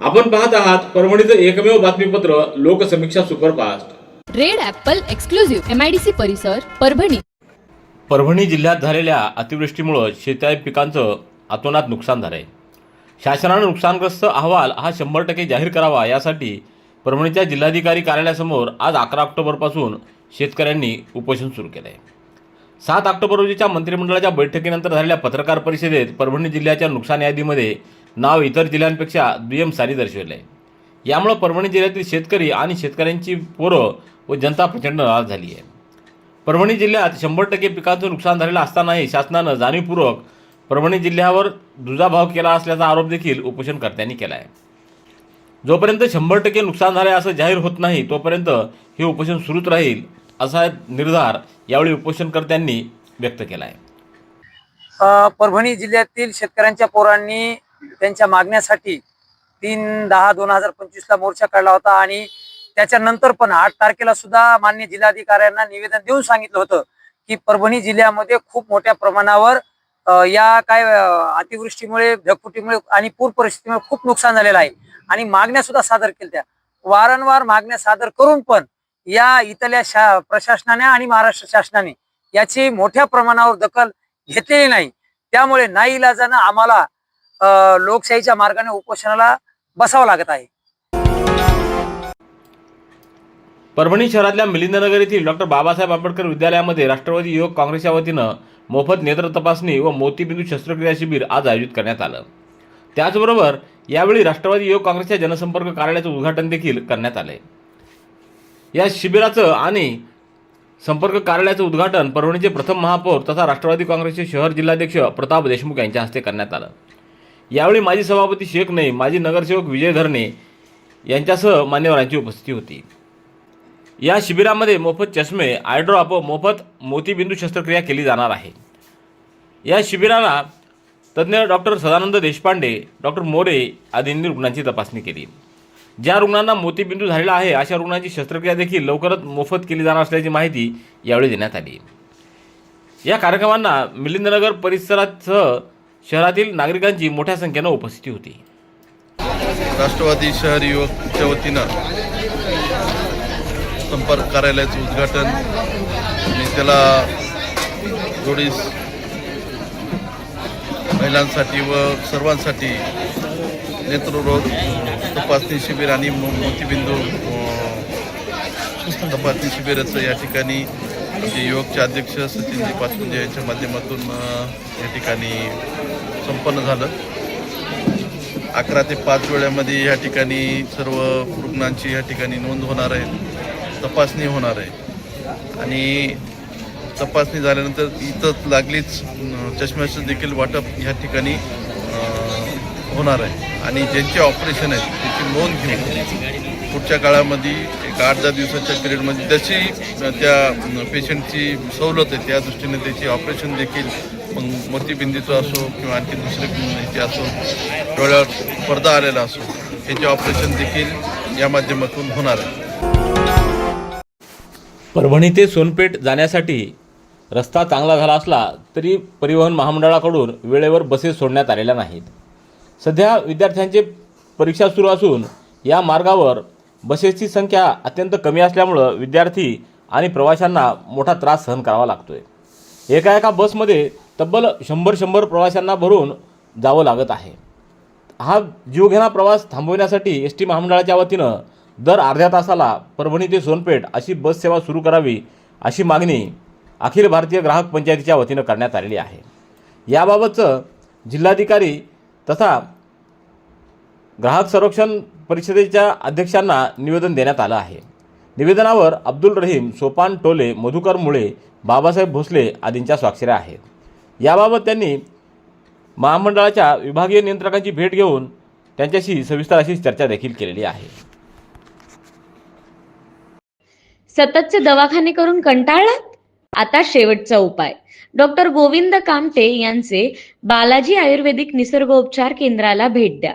आपण पाहत आहात परभणीचं एकमेव बातमीपत्र Loksamiksha superfast. Red apple exclusive MIDC परिसर परभणी. परभणी जिल्ह्यात झालेल्या अतिवृष्टीमुळं शेती पिकांचं अतोनात नुकसान झालंय. शासनानं नुकसानग्रस्त अहवाल हा शंभर टक्के जाहीर करावा यासाठी परभणीच्या जिल्हाधिकारी कार्यालयासमोर आज अकरा ऑक्टोबरपासून शेतकऱ्यांनी उपोषण सुरू केलं आहे सात ऑक्टोबर रोजीच्या मंत्रिमंडळाच्या बैठकीनंतर झालेल्या पत्रकार परिषदेत परभणी जिल्ह्याच्या नुकसान यादीमध्ये नाव इतर जिल्ह्यांपेक्षा दुय्यम सारी दर्शविले. आहे यामुळं परभणी जिल्ह्यातील शेतकरी आणि शेतकऱ्यांची पोरं व जनता प्रचंड नाराज झाली आहे. परभणी जिल्ह्यात शंभर टक्के पिकांचं नुकसान झालेलं असतानाही शासनानं जाणीवपूर्वक परभणी जिल्ह्यावर दुजाभाव केला असल्याचा आरोप देखील उपोषणकर्त्यांनी केला आहे जोपर्यंत शंभर टक्के नुकसान झाले असं जाहीर होत नाही तोपर्यंत हे उपोषण सुरूच राहील असा निर्धार यावेळी उपोषणकर्त्यांनी व्यक्त केला आहे परभणी जिल्ह्यातील शेतकऱ्यांच्या पोरांनी त्यांच्या मागण्यासाठी तीन दहा दोन हजार पंचवीसला मोर्चा काढला होता आणि त्याच्यानंतर पण आठ तारखेला सुद्धा मान्य जिल्हाधिकाऱ्यांना निवेदन देऊन सांगितलं होतं की परभणी जिल्ह्यामध्ये खूप मोठ्या प्रमाणावर या काय अतिवृष्टीमुळे ढगफुटीमुळे आणि पूर परिस्थितीमुळे खूप नुकसान झालेलं आहे. आणि मागण्या सुद्धा सादर केल्या वारंवार मागण्या सादर करून पण या इथल्या शा प्रशासनाने आणि महाराष्ट्र शासनाने याची मोठ्या प्रमाणावर दखल घेतलेली नाही. त्यामुळे नाही इलाजानं आम्हाला लोकशाहीच्या मार्गाने उपोषणाला बसावं लागत आहे. परभणी शहरातल्या मिलिंदनगर येथील डॉक्टर बाबासाहेब आंबेडकर विद्यालयामध्ये राष्ट्रवादी युवक काँग्रेसच्या वतीनं मोफत नेत्र तपासणी व मोतीबिंदू शस्त्रक्रिया शिबिर आज आयोजित करण्यात आलं. त्याचबरोबर यावेळी राष्ट्रवादी युवक काँग्रेसच्या जनसंपर्क कार्यालयाचं उद्घाटन देखील करण्यात आलंय. या शिबिराचं आणि संपर्क कार्यालयाचं उद्घाटन परभणीचे प्रथम महापौर तथा राष्ट्रवादी काँग्रेसचे शहर जिल्हाध्यक्ष प्रताप देशमुख यांच्या हस्ते करण्यात आलं. यावेळी माजी सभापती शेख नई माजी नगरसेवक विजय धरणे यांच्यासह मान्यवरांची उपस्थिती होती. या शिबिरामध्ये मोफत चष्मे आयड्रॉप व मोफत मोतीबिंदू शस्त्रक्रिया केली जाणार आहे. या शिबिराला तज्ज्ञ डॉक्टर सदानंद देशपांडे डॉक्टर मोरे आदींनी रुग्णांची तपासणी केली. ज्या रुग्णांना मोतीबिंदू झालेला आहे अशा रुग्णांची शस्त्रक्रिया देखील लवकरच मोफत केली जाणार असल्याची माहिती यावेळी देण्यात आली. या कार्यक्रमांना मिलिंदनगर परिसरासह शहरातील नागरिकांची मोठ्या संख्येनं उपस्थिती होती. राष्ट्रवादी शहर युवकच्या वतीनं संपर्क कार्यालयाचं उद्घाटन आणि त्याला जोडीस महिलांसाठी व सर्वांसाठी नेत्ररोग तपासणी शिबिर आणि मोतीबिंदू तपासणी शिबिराचं या ठिकाणी युवकचे अध्यक्ष सचिनजी पाचपुंजे यांच्या माध्यमातून या ठिकाणी संपन्न झालं. अकरा ते पाच वेळामध्ये या ठिकाणी सर्व रुग्णांची या ठिकाणी नोंद होणार आहे तपासणी होणार आहे. आणि तपासणी झाल्यानंतर इथं लागलीच चष्म्याचं देखील वाटप या ठिकाणी होणार आहे. आणि ज्यांचे ऑपरेशन आहे त्याची नोंद घेऊन पुढच्या काळामध्ये एक आठ दहा दिवसाच्या पिरियडमध्ये जशी त्या पेशंटची सवलत आहे त्या दृष्टीने त्याची ऑपरेशन देखील मग मोतीबिंदीचं असो किंवा आणखी दुसरे याचे असो डोळ्यावर पडदा आलेला असो याचे ऑपरेशन देखील या माध्यमातून होणार आहे. परभणी ते सोनपेठ जाण्यासाठी रस्ता चांगला झाला असला तरी परिवहन महामंडळाकडून वेळेवर बसेस सोडण्यात आलेल्या नाहीत. सध्या विद्यार्थ्यांचे परीक्षा सुरू असून या मार्गावर बसेसची संख्या अत्यंत कमी असल्यामुळं विद्यार्थी आणि प्रवाशांना मोठा त्रास सहन करावा लागतोय. एका एका बसमध्ये तब्बल शंभर शंभर प्रवाशांना भरून जावं लागत आहे. हा जीवघेणा प्रवास थांबवण्यासाठी एस टी महामंडळाच्या वतीनं दर अर्ध्या तासाला परभणी ते सोनपेठ अशी बस सेवा सुरू करावी अशी मागणी अखिल भारतीय ग्राहक पंचायतीच्या वतीनं करण्यात आलेली आहे. याबाबतचं जिल्हाधिकारी तथा ग्राहक संरक्षण परिषदेच्या अध्यक्षांना निवेदन देण्यात आलं आहे. निवेदनावर अब्दुल रहीम सोपान टोले मधुकर मुळे बाबासाहेब भोसले आदींच्या स्वाक्षऱ्या आहेत. याबाबत त्यांनी महामंडळाच्या विभागीय नियंत्रकांची भेट घेऊन त्यांच्याशी सविस्तर अशी चर्चा देखील केलेली आहे. सततचे दवाखाने करून कंटाळलात? आता शेवटचा उपाय. डॉक्टर गोविंद कामटे यांचे बालाजी आयुर्वेदिक निसर्गोपचार केंद्राला भेट द्या.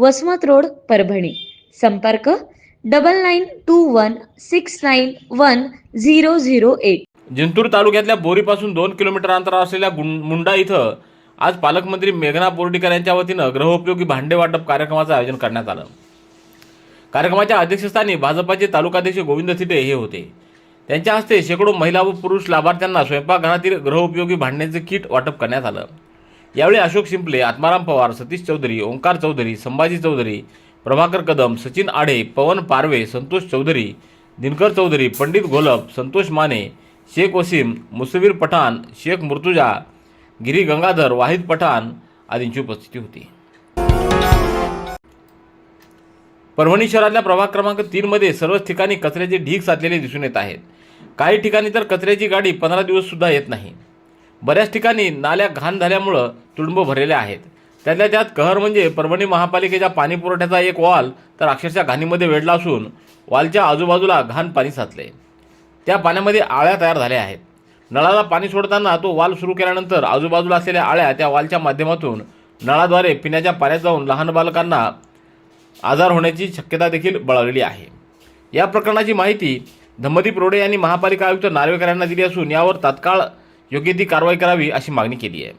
वसमत रोड परभणी. संपर्क double nine two one six nine one zero zero eight Jintur तालुक्यातल्या बोरीपासून दोन किलोमीटर अंतरावर असलेल्या मुंडा इथं आज पालकमंत्री मेघना बोर्डीकर यांच्या वतीनं ग्रहोपयोगी भांडे वाटप कार्यक्रमाचं आयोजन करण्यात आलं. कार्यक्रमाच्या अध्यक्षस्थानी भाजपाचे तालुकाध्यक्ष गोविंद थिटे हे होते. त्यांच्या हस्ते शेकडो महिला व पुरुष लाभार्थ्यांना स्वयंपाकघरातील ग्रहोपयोगी भांड्यांचे किट वाटप करण्यात आलं. यावेळी अशोक शिंपले आत्माराम पवार सतीश चौधरी ओंकार चौधरी संभाजी चौधरी प्रभाकर कदम सचिन आडे पवन पारवे संतोष चौधरी दिनकर चौधरी पंडित घोलप संतोष माने शेख वसीम मुसवीर पठाण शेख मुर्तुजा गिरी गंगाधर वाहिद पठाण आदींची उपस्थिती होती. परभणी शहरातल्या प्रभाग क्रमांक तीनमध्ये सर्वच ठिकाणी कचऱ्याचे ढीग साचलेले दिसून येत आहेत. काही ठिकाणी तर कचऱ्याची गाडी पंधरा दिवससुद्धा येत नाही. बऱ्याच ठिकाणी नाल्या घाण झाल्यामुळं तुडुंब भरलेल्या आहेत. त्यातल्या त्यात कहर म्हणजे परभणी महापालिकेच्या पाणी पुरवठ्याचा एक वॉल तर अक्षरशः घाणीमध्ये वेढला असून वॉलच्या आजूबाजूला घाण पाणी साचले त्या पाण्यामध्ये आळ्या तयार झाल्या आहेत. नळाला पाणी सोडताना तो वाल सुरू केल्यानंतर आजूबाजूला असलेल्या आळ्या त्या वालच्या माध्यमातून नळाद्वारे पिण्याच्या पाण्यात जाऊन लहान बालकांना आजार होण्याची शक्यता देखील बळावलेली आहे. या प्रकरणाची माहिती धम्मदीप रोडे यांनी महापालिका आयुक्त नार्वेकर यांना दिली असून यावर तात्काळ योग्य ती कारवाई करावी अशी मागणी केली आहे.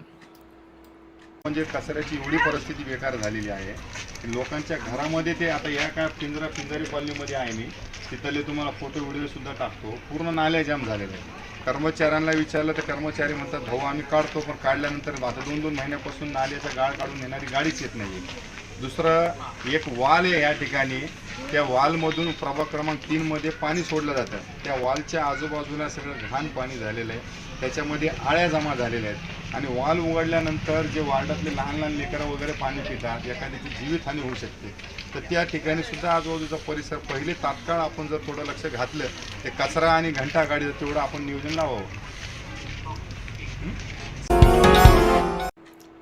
म्हणजे कचऱ्याची एवढी परिस्थिती बेकार झालेली आहे की लोकांच्या घरामध्ये ते आता या काय पिंजरा पिंजारी कॉलनीमध्ये आहे मी तिथले तुम्हाला फोटो व्हिडिओसुद्धा टाकतो. पूर्ण नाल्या जाम झालेल्या आहेत. कर्मचाऱ्यांना विचारलं तर कर्मचारी म्हणतात भाऊ आम्ही काढतो पण काढल्यानंतर आता दोन दोन महिन्यापासून नाल्याचा गाळ काढून येणारी गाडीच येत नाही दुसरं एक वाल आहे या ठिकाणी. त्या वालमधून प्रभाग क्रमांक तीनमध्ये पाणी सोडलं जातं. त्या वालच्या आजूबाजूला सगळं घाण पाणी झालेलं आहे. त्याच्यामध्ये आळ्या जमा झालेल्या आहेत. आणि वाल उघडल्यानंतर जे वार्डातले लहान लहान लेकरं वगैरे पाणी पितात एखाद्याची जीवितहानी होऊ शकते. तर त्या ठिकाणी सुद्धा आजूबाजूचा परिसर पहिले तात्काळ आपण जर थोडं लक्ष घातलं ते कचरा आणि घंटा गाडीचं तेवढं आपण नियोजन लावावं.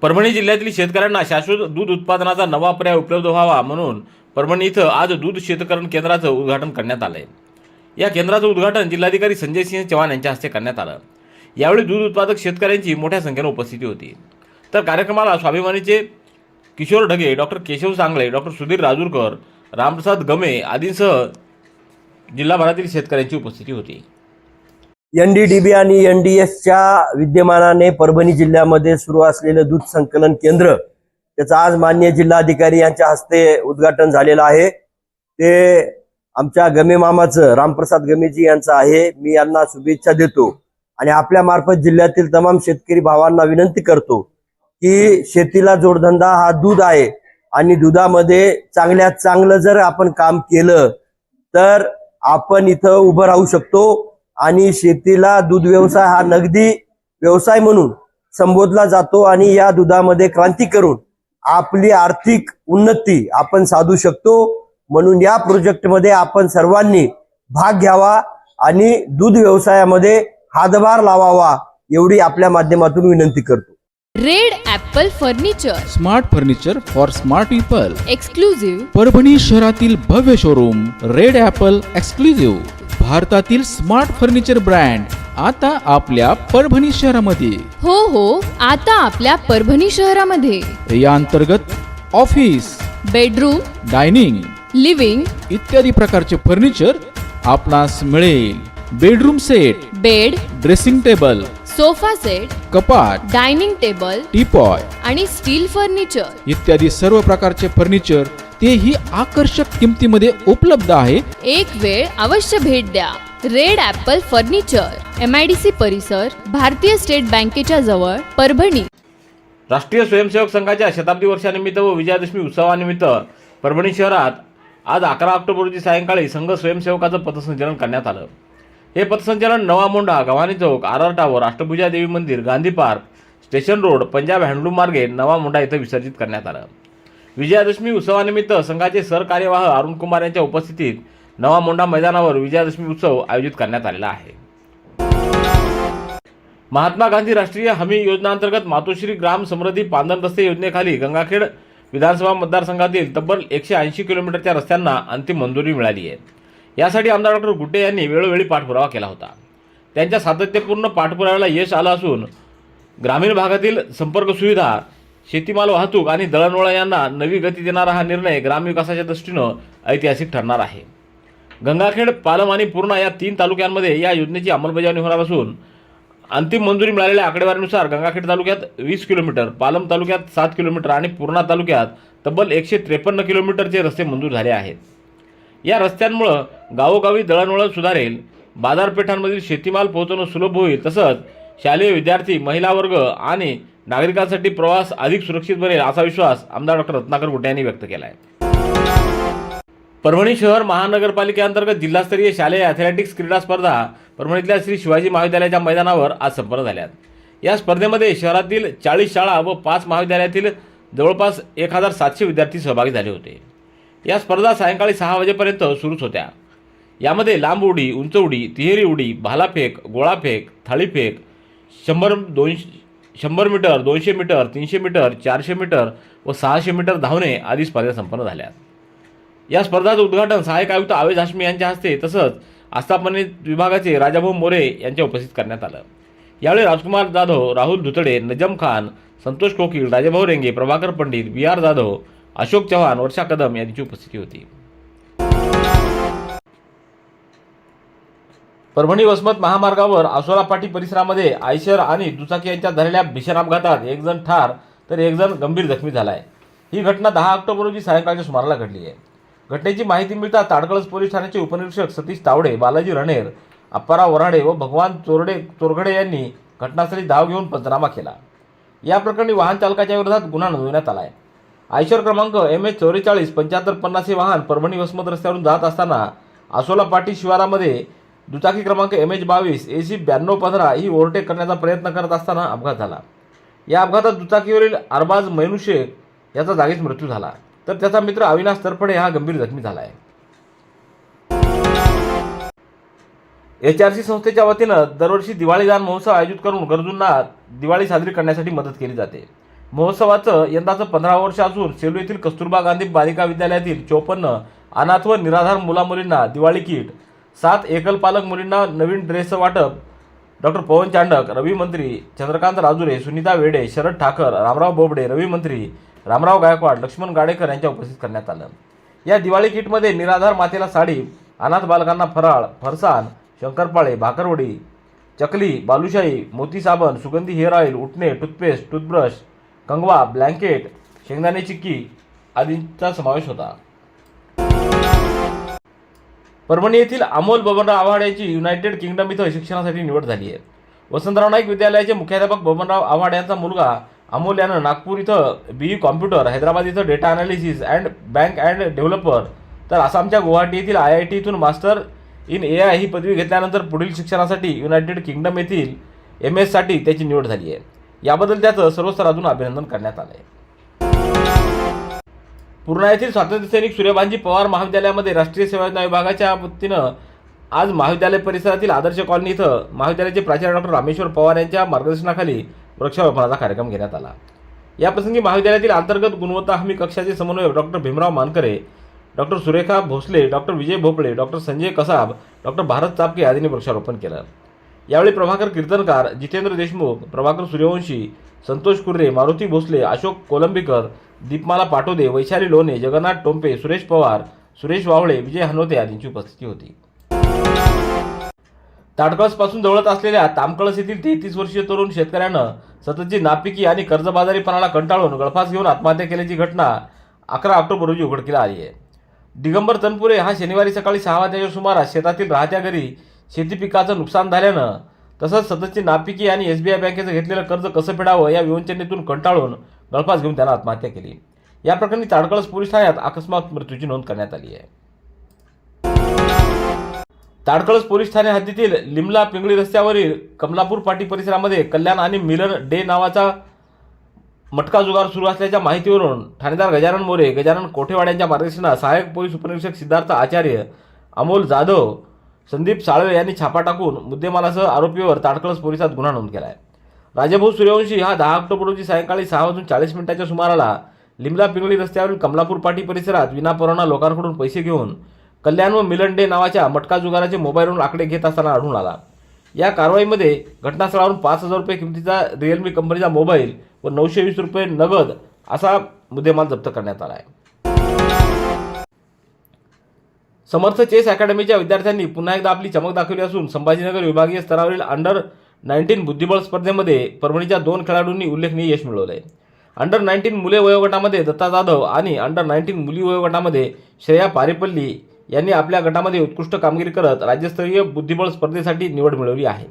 परभणी जिल्ह्यातील शेतकऱ्यांना शाश्वत दूध उत्पादनाचा नवा पर्याय उपलब्ध व्हावा म्हणून परभणी इथं आज दूध शेतकरण केंद्राचं उद्घाटन करण्यात आलंय. या केंद्राचं उद्घाटन जिल्हाधिकारी संजय सिंह चव्हाण यांच्या हस्ते करण्यात आलं. यावेळी दूध उत्पादक शेतकऱ्यांची मोठ्या संख्येनं उपस्थिती होती. तर कार्यक्रमाला स्वाभिमानीचे किशोर ढगे डॉक्टर केशव सांगळे डॉक्टर सुधीर राजूरकर रामप्रसाद गमे आदींसह जिल्हाभरातील शेतकऱ्यांची उपस्थिती होती. एन डी डी बी आणि एन डी एसच्या विद्यमानाने परभणी जिल्ह्यामध्ये सुरू असलेलं दूध संकलन केंद्र त्याचं आज मान्य जिल्हाधिकारी यांच्या हस्ते उद्घाटन झालेलं आहे. ते आमच्या गमे मामाचं रामप्रसाद गमेजी यांचं आहे. मी यांना शुभेच्छा देतो. आणि आपल्या मार्फत जिल्ह्यातील तमाम शेतकरी भावांना विनंती करतो की शेतीला जोडधंदा हा दूध आहे आणि दुधामध्ये चांगल्यात चांगलं जर आपण काम केलं तर आपण इथं उभं राहू शकतो आणि शेतीला दूध व्यवसाय हा नगदी व्यवसाय म्हणून संबोधला जातो आणि या दुधामध्ये क्रांती करून आपली आर्थिक उन्नती आपण साधू शकतो. म्हणून या प्रोजेक्टमध्ये आपण सर्वांनी भाग घ्यावा आणि दूध व्यवसायामध्ये हातभार लावावा एवढी आपल्या माध्यमातून विनंती करतो. Red Apple furniture. Smart furniture for smart people. Exclusive Parbhani शहरातील भव्य शोरूम रेड ॲपल एक्सक्लुझिव्ह भारतातील स्मार्ट फर्निचर ब्रँड आता आपल्या परभणी शहरामध्ये. हो हो आता आपल्या परभणी शहरामध्ये. या अंतर्गत ऑफिस बेडरूम डायनिंग लिव्हिंग. इत्यादी प्रकारचे फर्निचर आपणास मिळेल. Bedroom set bed dressing table sofa set कपाट डायनिंग टेबल टीपॉय आणि स्टील फर्निचर. इत्यादी सर्व प्रकारचे फर्निचर तेही आकर्षक किमतीमध्ये उपलब्ध आहे. एक वेळ अवश्य भेट द्या. Red apple furniture M I D C परिसर भारतीय स्टेट बँकेच्या जवळ परभणी. राष्ट्रीय स्वयंसेवक संघाच्या शताब्दी वर्षानिमित्त व विजयादशमी उत्सवानिमित्त परभणी शहरात आज अकरा ऑक्टोबर रोजी सायंकाळी संघ स्वयंसेवकाचं पथसंचलन करण्यात आलं. हे पथसंचलन नवा मोंढा गव्हाणी चौक आर व टावर देवी मंदिर Gandhi park station road Punjab handloom मार्गे नवा मोंढा इथं विसर्जित करण्यात आलं. विजयादशमी उत्सवानिमित्त संघाचे सरकार्यवाह अरुण कुमार यांच्या उपस्थितीत नवा मोंढा मैदानावर विजयादशमी उत्सव आयोजित करण्यात आलेला आहे. महात्मा गांधी राष्ट्रीय हमी योजनांतर्गत मातोश्री ग्राम समृद्धी पांदन रस्ते योजनेखाली गंगाखेड विधानसभा मतदारसंघातील तब्बल एकशे ऐंशी किलोमीटरच्या रस्त्यांना अंतिम मंजुरी मिळाली आहे. यासाठी आमदार डॉक्टर गुड्डे यांनी वेळोवेळी पाठपुरावा केला होता. त्यांच्या सातत्यपूर्ण पाठपुराव्याला यश आलं असून ग्रामीण भागातील संपर्क सुविधा शेतीमाल वाहतूक आणि दळणवळण यांना नवी गती देणारा हा निर्णय ग्रामविकासाच्या दृष्टीनं ऐतिहासिक ठरणार आहे. गंगाखेड पालम आणि पूर्णा या तीन तालुक्यांमध्ये या योजनेची अंमलबजावणी होणार असून अंतिम मंजुरी मिळालेल्या आकडेवारीनुसार गंगाखेड तालुक्यात वीस किलोमीटर पालम तालुक्यात सात किलोमीटर आणि पूर्णा तालुक्यात तब्बल एकशे त्रेपन्न किलोमीटरचे रस्ते मंजूर झाले आहेत. या रस्त्यांमुळं गावोगावी दळणवळण सुधारेल बाजारपेठांमधील शेतीमाल पोहोचवणं सुलभ होईल तसंच शालेय विद्यार्थी महिला वर्ग आणि नागरिकांसाठी प्रवास अधिक सुरक्षित बनेल असा विश्वास आमदार डॉक्टर रत्नाकर गुट्टे यांनी व्यक्त केला आहे परभणी शहर महानगरपालिकेअंतर्गत जिल्हास्तरीय शालेय ॲथलेटिक्स क्रीडा स्पर्धा परभणीतल्या श्री शिवाजी महाविद्यालयाच्या मैदानावर आज संपन्न झाल्यात. या स्पर्धेमध्ये शहरातील चाळीस शाळा व पाच महाविद्यालयातील जवळपास एक हजार सातशे विद्यार्थी सहभागी झाले होते. या स्पर्धा सायंकाळी सहा वाजेपर्यंत सुरूच होत्या. यामध्ये लांब उडी उंच उडी तिहेरी उडी भालाफेक गोळाफेक थाळीफेक शंभर दोनशे शंभर मीटर दोनशे मीटर तीनशे मीटर चारशे मीटर व सहाशे मीटर धावणे आदी स्पर्धा संपन्न झाल्या. या स्पर्धाचं उद्घाटन सहाय्यक आयुक्त आवेश हाशमी यांच्या हस्ते तसंच आस्थापनित विभागाचे राजाभाऊ मोरे यांच्या उपस्थित करण्यात आलं. यावेळी राजकुमार जाधव राहुल धुतडे नजम खान संतोष कोकीळ राजाभाऊ रेंगे प्रभाकर पंडित बी आर जाधव अशोक चव्हाण वर्षा कदम यांची उपस्थिती होती. परभणी वसमत महामार्गावर आसोलापाटी परिसरामध्ये आयशर आणि दुचाकी यांच्यात झालेल्या भीषण अपघातात एक जण ठार तर एक जण गंभीर जखमी झाला आहे ही घटना दहा ऑक्टोबर रोजी सायंकाळच्या सुमाराला घडली आहे. घटनेची माहिती मिळता ताडकळस पोलीस ठाण्याचे उपनिरीक्षक सतीश तावडे बालाजी रणेर अप्पाराव वराडे व भगवान चोरडे चोरघडे यांनी घटनास्थळी धाव घेऊन पंचनामा केला. या प्रकरणी वाहन चालकाच्या विरोधात गुन्हा नोंदवण्यात आला आहे आयशर क्रमांक एम एच चौवेचाळीस पंच्याहत्तर पन्नास हे वाहन परभणी वसमत रस्त्यावरून जात असताना आसोला पाटी शिवारामध्ये दुचाकी क्रमांक एम एच बावीस ए सी ब्याण्णव पंधरा ही ओव्हरटेक करण्याचा प्रयत्न करत असताना अपघात झाला. या अपघातात दुचाकीवरील अरबाज मैनू शेख याचा जागीच मृत्यू झाला. तर त्याचा मित्र अविनाश तरफडे हा गंभीर जखमी झाला आहे एच आर सी संस्थेच्या वतीनं दरवर्षी दिवाळी दान महोत्सव आयोजित करून गरजूंना दिवाळी साजरी करण्यासाठी मदत केली जाते. महोत्सवाचं यंदाचं पंधरा वर्ष असून सेलू येथील कस्तुरबा गांधी बालिका विद्यालयातील चोपन्न अनाथ व निराधार मुलामुलींना दिवाळी किट सात एकल पालक मुलींना नवीन ड्रेसचं वाटप डॉक्टर पवन चांडक रवी मंत्री चंद्रकांत राजुरे सुनीता वेडे शरद ठाकर रामराव बोबडे रवी मंत्री रामराव गायकवाड लक्ष्मण गाडेकर यांच्या उपस्थित करण्यात आलं. या दिवाळी किटमध्ये निराधार मातेला साडी अनाथ बालकांना फराळ फरसाण शंकरपाळे भाकरवडी चकली बालुशाही मोती साबण सुगंधी हेअर ऑइल उठणे टूथपेस्ट टूथब्रश कंगवा ब्लँकेट शेंगदाणे चिक्की आदींचा समावेश होता. परभणी येथील अमोल बबनराव आव्हाड यांची युनायटेड किंगडम इथं शिक्षणासाठी निवड झाली आहे. वसंतराव नाईक विद्यालयाचे मुख्याध्यापक बबनराव आव्हाड यांचा मुलगा अमोल यानं नागपूर इथं बी कॉम्प्युटर हैदराबाद इथं data analysis and bank and developer तर आसामच्या गुवाहाटी येथील आय आय टी इथून मास्टर इन ए आय ही पदवी घेतल्यानंतर पुढील शिक्षणासाठी युनायटेड किंगडम येथील एम एससाठी त्याची निवड झाली आहे. याबद्दल त्याचं सर्व स्तरातून अभिनंदन करण्यात आलं आहे पूर्णा येथील स्वातंत्र्यसैनिक सूर्यभानजी पवार महाविद्यालयामध्ये राष्ट्रीय सेवा योजना विभागाच्या वतीनं आज महाविद्यालय परिसरातील आदर्श कॉलनी इथं महाविद्यालयाचे प्राचार्य डॉक्टर रामेश्वर पवार यांच्या मार्गदर्शनाखाली वृक्षारोपणाचा कार्यक्रम घेण्यात आला. याप्रसंगी महाविद्यालयातील अंतर्गत गुणवत्ता हमी कक्षाचे समन्वयक doctor Bhimrao Mankare doctor Surekha Bhosale doctor Vijay Bhopale doctor Sanjay Kasab doctor Bharat Chapke आदींनी वृक्षारोपण केलं. यावेळी प्रभाकर कीर्तनकार जितेंद्र देशमुख प्रभाकर सूर्यवंशी संतोष कुर्रे मारुती भोसले अशोक कोलंबीकर दीपमाला पाटोदे वैशाली लोणे जगन्नाथ टोंपे सुरेश पवार सुरेश वावळे विजय हनोते आदींची उपस्थिती होती. ताडकळसपासून जवळत असलेल्या तामकळस येथील तेहतीस वर्षीय तरुण शेतकऱ्यानं सततची नापिकी आणि कर्जबाजारीपणाला कंटाळून गळफास घेऊन आत्महत्या केल्याची घटना अकरा ऑक्टोबर रोजी उघडकीला आली आहे. दिगंबर तनपुरे हा शनिवारी सकाळी सहा वाजण्याच्या सुमारास शेतातील राहत्या घरी शेती पिकाचं नुकसान झाल्यानं तसंच सततची नापिकी आणि एसबीआय बँकेचं घेतलेलं कर्ज कसं फेडावं या विवंचनेतून कंटाळून गळफास घेऊन त्यानं आत्महत्या केली. या प्रकरणी ताडकळस पोलीस ठाण्यात अकस्मात मृत्यूची नोंद करण्यात आली आहे. ताडकळस पोलीस ठाणे हद्दीतील लिमला पिंगळी रस्त्यावरील कमलापूर पाटी परिसरामध्ये कल्याण आणि मिलन डे नावाचा मटका जुगार सुरू असल्याच्या माहितीवरून ठाणेदार गजानन मोरे गजानन कोठेवाड्यांच्या मार्गदर्शनात सहाय्यक पोलीस उपनिरीक्षक सिद्धार्थ आचार्य अमोल जाधव संदीप साळवे यांनी छापा टाकून मुद्देमालासह आरोपीवर ताडकळस पोलिसात गुन्हा नोंद केला आहे राजाभाऊ सूर्यवंशी हा दहा ऑक्टोबर रोजी सायंकाळी सहा वाजून चाळीस मिनिटाच्या सुमाराला लिमला पिंगळी रस्त्यावरील कमलापूर पाटी परिसरात विनापरवाना लोकांकडून पैसे घेऊन कल्याण व मिलन डे नावाच्या मटका जुगाराचे मोबाईलवरून आकडे घेत असताना आढळून आला. या कारवाईमध्ये घटनास्थळावरून पाच हजार रुपये किमतीचा रिअलमी कंपनीचा मोबाईल व नऊशे वीस रुपये नगद असा मुद्देमाल जप्त करण्यात आला आहे समर्थ चेस अकॅडमीच्या विद्यार्थ्यांनी पुन्हा एकदा आपली चमक दाखवली असून संभाजीनगर विभागीय स्तरावरील अंडर नाईन्टीन बुद्धिबळ स्पर्धेमध्ये परभणीच्या दोन खेळाडूंनी उल्लेखनीय यश मिळवलं आहे अंडर नाईन्टीन मुले वयोगटामध्ये दत्ता जाधव आणि अंडर नाईन्टीन मुली वयोगटामध्ये श्रेया पारेपल्ली यांनी आपल्या गटामध्ये उत्कृष्ट कामगिरी करत राज्यस्तरीय बुद्धिबळ स्पर्धेसाठी निवड मिळवली आहे.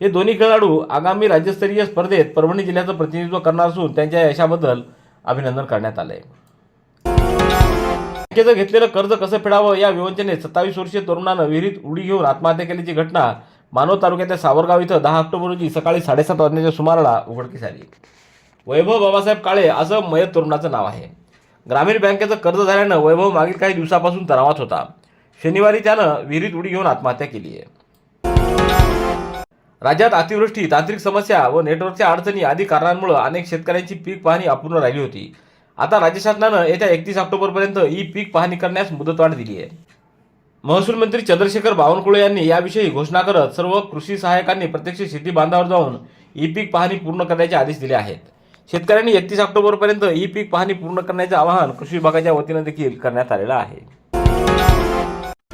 हे दोन्ही खेळाडू आगामी राज्यस्तरीय स्पर्धेत परभणी जिल्ह्याचं प्रतिनिधित्व करणार असून त्यांच्या यशाबद्दल अभिनंदन करण्यात आलं आहे बँकेचं घेतलेलं कर्ज कसं फेडावं? या विवंचने सत्तावीस वर्षीय तरुणानं विहिरीत उडी घेऊन आत्महत्या केल्याची घटना मानव तालुक्यातल्या सावरगाव इथं दहा ऑक्टोबर रोजी सकाळी साडेसात वाजण्याच्या सुमाराला उघडकीस आली. वैभव बाबासाहेब काळे असं मयत तरुणाचं नाव आहे. ग्रामीण बँकेचं कर्ज झाल्यानं वैभव मागील काही दिवसापासून तणावात होता. शनिवारी त्यानं विहिरीत उडी घेऊन आत्महत्या केली आहे. राज्यात अतिवृष्टी तांत्रिक समस्या व नेटवर्कच्या अडचणी आदी कारणांमुळे अनेक शेतकऱ्यांची पीक पाहणी अपूर्ण राहिली होती. आता राज्य शासनानं येत्या एकतीस ऑक्टोबरपर्यंत ई पीक पाहणी करण्यास मुदतवाढ दिली आहे. महसूल मंत्री चंद्रशेखर बावनकुळे यांनी याविषयी घोषणा करत सर्व कृषी सहाय्यकांनी प्रत्यक्ष शेती बांधावर जाऊन ई पीक पाहणी पूर्ण करण्याचे आदेश दिले आहेत. शेतकऱ्यांनी एकतीस ऑक्टोबरपर्यंत ई पीक पाहणी पूर्ण करण्याचे आवाहन कृषी विभागाच्या वतीनं देखील करण्यात आलेलं आहे.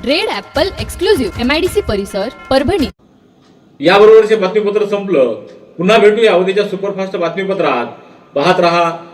Red apple exclusive M I D C परिसर परभणी. याबरोबरचे बातमीपत्र संपलं. पुन्हा भेटूया उद्याच्या सुपरफास्ट बातमीपत्रात. पाहत रहा